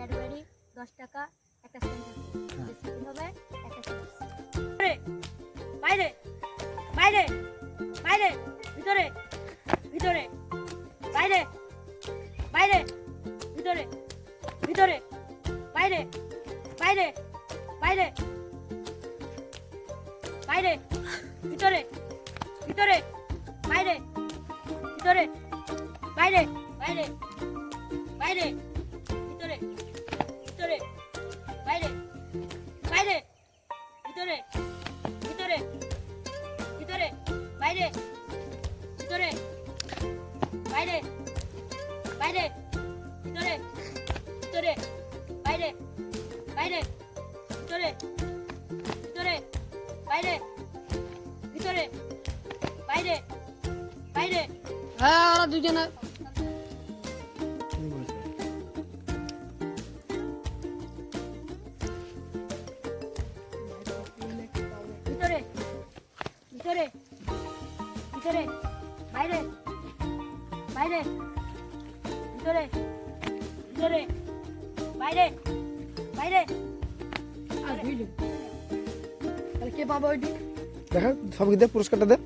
Cadbury দশ টাকা একটা সেন্টার বিস্কুট হবে একটা বাইরে বাইরে বাইরে ভিতরে ভিতরে বাইরে বাইরে ভিতরে ভিতরে বাইরে বাইরে বাইরে বাইরে ভিতরে ভিতরে বাইরে ভিতরে বাইরে বাইরে বাইরে ভিতরে ভিতরে ভিতরে, বাইরে ভিতরে, বাইরে বাইরে, ভিতরে ভিতরে, বাইরে বাইরে, ভিতরে ভিতরে, বাইরে ভিতরে, বাইরে বাইরে। হ্যাঁ দুজনে। ভিতরে। ভিতরে। বাইরে। বাইরে। ভিতরে। ভিতরে। বাইরে। বাইরে। আর কে পাবো ওইটি? দেখা সবকে দে, পুরস্কারটা দে।